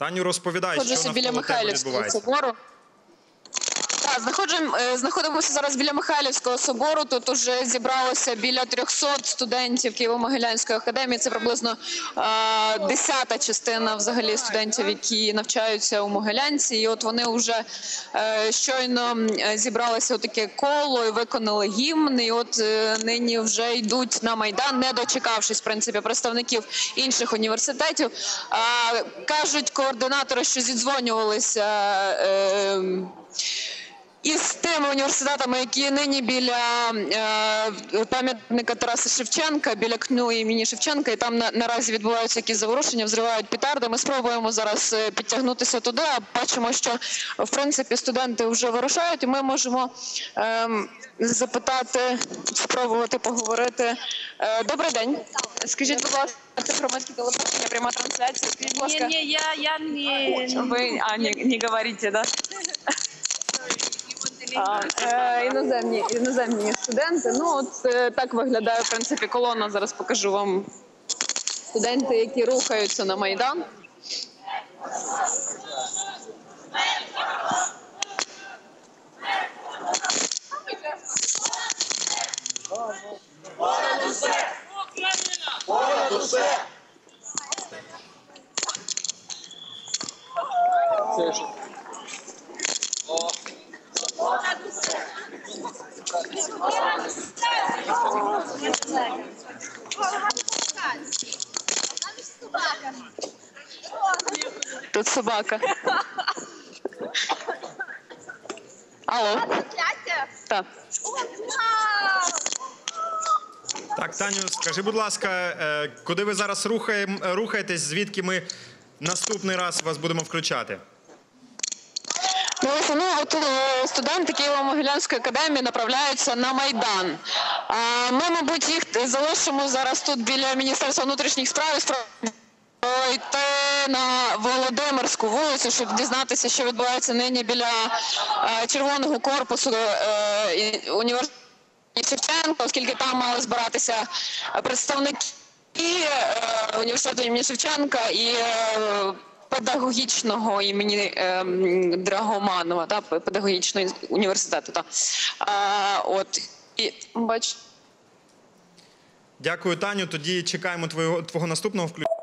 Таню, розповідай, що Знаходжуся біля Михайлівського відбувається. собору. Так, е, знаходимося зараз біля Михайлівського собору. Тут уже зібралося біля 300 студентів Києво-Могилянської академії. Це приблизно десята частина взагалі студентів, які навчаються у Могилянці. І от вони вже е, щойно зібралися у таке коло і виконали гімн. І от е, нині вже йдуть на майдан, не дочекавшись в принципі представників інших університетів. Кажуть координатори, що зідзвонювалися. Із тими університетами, які нині біля е, пам'ятника Тараса Шевченка, біля КНУ імені Шевченка, і там на, наразі відбуваються якісь заворушення, взривають петарди. Ми спробуємо зараз е, підтягнутися туди. А бачимо, що в принципі студенти вже вирушають, і ми можемо ем, запитати, спробувати поговорити. Е, добрий день. Скажіть, будь ласка, це громадське телебачення, пряма трансляція. Не, не, я, я не... ви а, не, не говорите, да? Е, іноземні, іноземні студенти. Ну, от е, так виглядає, в принципі, колона. Зараз покажу вам студенти, які рухаються на Майдан. Тут собака. Алло. Так. Так, Таню, скажи, будь ласка, е, куди ви зараз рухаєм, е, рухаєтесь, звідки ми наступний раз вас будемо включати? Ну, ну, от е, студенти Києво-Могилянської академії направляються на Майдан. Ми, мабуть, їх залишимо зараз тут біля Міністерства внутрішніх справ йти на Володимирську вулицю, щоб дізнатися, що відбувається нині біля е, червоного корпусу е, університету Шевченка, оскільки там мали збиратися представники е, університету імені Шевченка і педагогічного імені Драгоманова, та педагогічного університету. Та. От і бач. Дякую, Таню. Тоді чекаємо твого, твого наступного включення.